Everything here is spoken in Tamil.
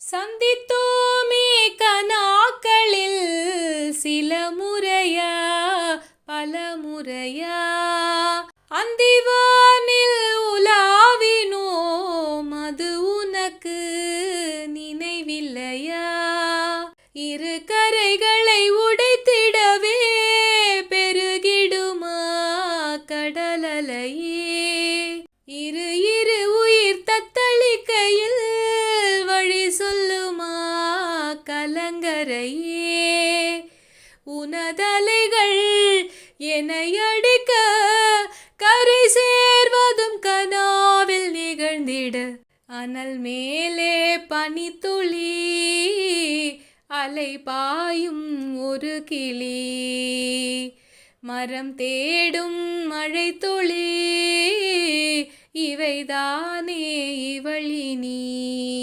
சந்தித்தோமே கனாக்களில் சில முறையா பல முறையா. அந்திவானில் உலாவினோம் அது உனக்கு நினைவில்லையா? இரு கரைகளை உடைத்திடவே பெருகிடுமா கடலலையே? கலங்கரையே உனதலைகள் என்னை அடிக்க கரை சேர்வதும் கனாவில் நிகழ்ந்திட. அனல் மேலே பனித்துளி அலை பாயும் ஒரு கிளி. மரம் தேடும் மழை துளி இவைதானே இவளினி.